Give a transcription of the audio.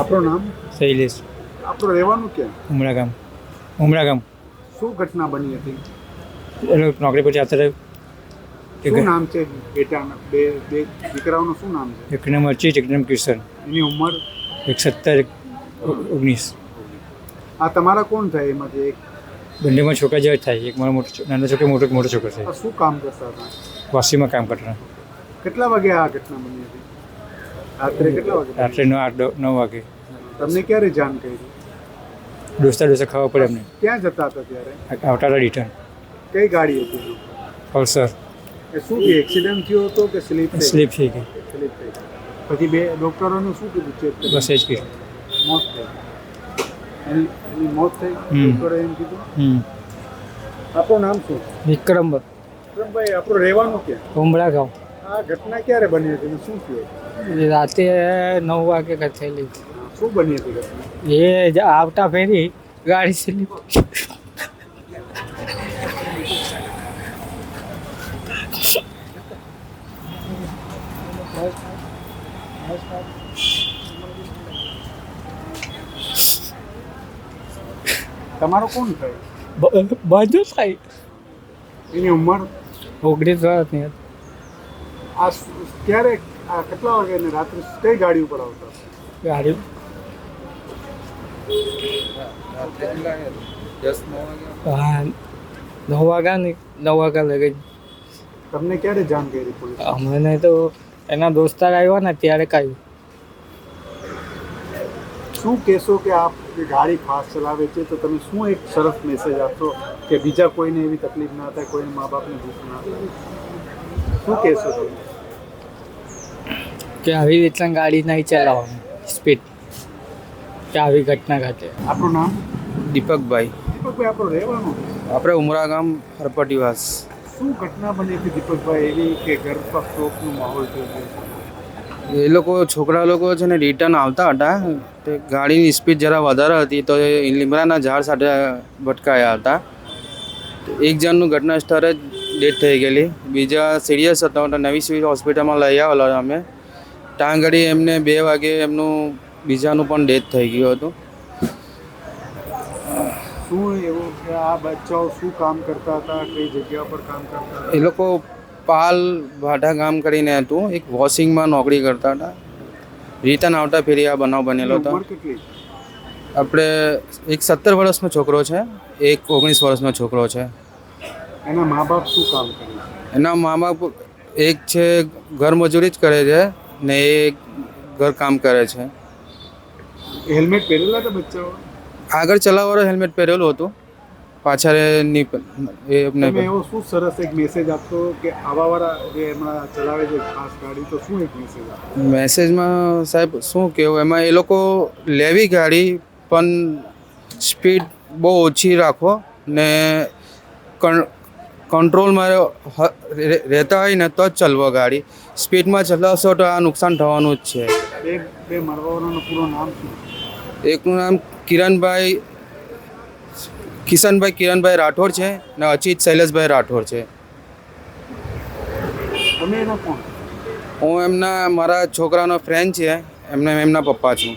આપણું નામ? શૈલેષ. આપણું રહેવાનું ક્યાં? ઉમરા ગામ ઉમરા ગામ શું ઘટના બની હતી? એટલે નોકરી પછી અત્યારે શું નામ છે બેટાના? બે બે દીકરાઓનું શું નામ છે? એક નામ અર્ચિત એક નામ કિશન. એની ઉંમર? એક સત્તર ઓગણીસ. આ તમારા કોણ થાય? એમાંથી એક બંનેમાં છોકરા જેવા થાય. એક મારો મોટો નાનો છોકરો મોટો મોટો છોકરો છે શું કામ કરતા હતા? વાસીમાં કામ કરતા કેટલા વાગે આ ઘટના બની હતી? રાત્રે કેટલા વાગે? રાત્રે નવ આઠ નવ વાગે. તમને ક્યારે જાણ કરી? ડોસા ડોસા ખાવા પડે અમને. ક્યાં જતા હતા ત્યારે? આવતા રિટર્ન કઈ ગાડી હતી? પલ્સર એ શું થયું એક્સિડન્ટ થયો હતો કે સ્લીપ થઈ સ્લીપ થઈ ગઈ. સ્લીપ થઈ પછી બે ડોક્ટરોને શું કીધું ચેક બસ એ જ કીધું. મોત થઈ એની એની મોત થઈ ડોક્ટરે એમ કીધું? હમ. આપણું નામ શું? વિક્રમ વિક્રમભાઈ આપણું રહેવાનું ક્યાં? ઉમળા ગામ આ ઘટના ક્યારે બની હતી શું થયું? રાતે નવ વાગે થયેલી શું બની હતી એ જ આવતા ફેરી ગાડી સ્લીપ તમારો કોણ થાય? બધું થાય. એની ઉંમર? ઓગણીસ વર્ષની આ ક્યારે આ કેટલા વાગે રાત્રે કઈ ગાડી ઉપર આવતા? ગાડી હા નવ વાગ્યા ને નવ વાગ્યા લગી. તમને ક્યારે જાણ કરી પોલીસ? અમને તો એના દોસ્તાર આવ્યા ને ત્યારે કહ્યું શું કહેશો કે આપ ગાડી ફાસ્ટ ચલાવે છે? તો તમે શું એક સરસ મેસેજ આપશો કે બીજા કોઈને એવી તકલીફ ના થાય કોઈને મા બાપને દુઃખ ના થાય? શું કહેશો તમે? કે આવી રીતના ગાડી નહીં ચલાવવાની સ્પીડ. આવી ઘટના ઘટે. આપણું નામ? દીપકભાઈ. દીપકભાઈ આપણું રહેવાનું આપણે ઉમરા ગામ હરપટીવાસ. શું ઘટના બની હતી દીપકભાઈ એવી કે ઘર પર શોકનો માહોલ થયો એ લોકો છોકરા લોકો છે ને રિટર્ન આવતા હતા. તે ગાડીની સ્પીડ જરા વધારે હતી તો એ લીમડાના ઝાડ સાથે ભટકાયા હતા. એક જણનું ઘટના સ્થળે જ ડેથ થઈ ગયેલી. બીજા સિરિયસ હતા નવી સિવિલ હોસ્પિટલમાં લઈ આવેલા અમે. ત્યાં આગળ એમને બે વાગે એમનું બીજાનું પણ ડેથ થઈ ગયું હતું. શું એવું કે આ બચ્ચાઓ શું કામ કરતા હતા? કઈ જગ્યા પર કામ કરતા એ લોકો પાલ ભાઢા ગામ કરીને હતું. એક વોશિંગમાં નોકરી કરતા હતા. રિટર્ન આવતા ફેરી આ બનાવ બનેલો હતો. આપણે એક સત્તર વર્ષનો છોકરો છે. એક ઓગણીસ વર્ષનો છોકરો છે. એના મા બાપ શું કામ કરે એના મા બાપ એક છે ઘર મજૂરી જ કરે છે ને એક ઘર કામ કરે છે. હેલ્મેટ પહેરેલા હતા બચ્ચાઓ? આગળ ચલાવવાનો હેલ્મેટ પહેરેલું હતું. પાછળની એ તમે એવો શું સરસ એક મેસેજ આપશો કે આવાવાળા જે એમાં ચલાવે છે ખાસ ગાડી તો શું એક મેસેજ આપો મેસેજમાં સાહેબ શું કહેવું એમાં એ લોકો લેવી ગાડી પણ સ્પીડ બહુ ઓછી રાખો ને કં- કંટ્રોલમાં રહેતા હોય ને તો જ ચલવો ગાડી. સ્પીડમાં ચલાવશો તો આ નુકસાન થવાનું જ છે. બે બે મરવાવાળાનું પૂરું નામ શું? એકનું નામ કિરણભાઈ કિશનભાઈ કિરણભાઈ રાઠોડ છે ને અચિત શૈલેષભાઈ રાઠોડ છે. તમે એના કોણ? હું એમના મારા છોકરાનો ફ્રેન્ડ છે. એમને એમના પપ્પા છું.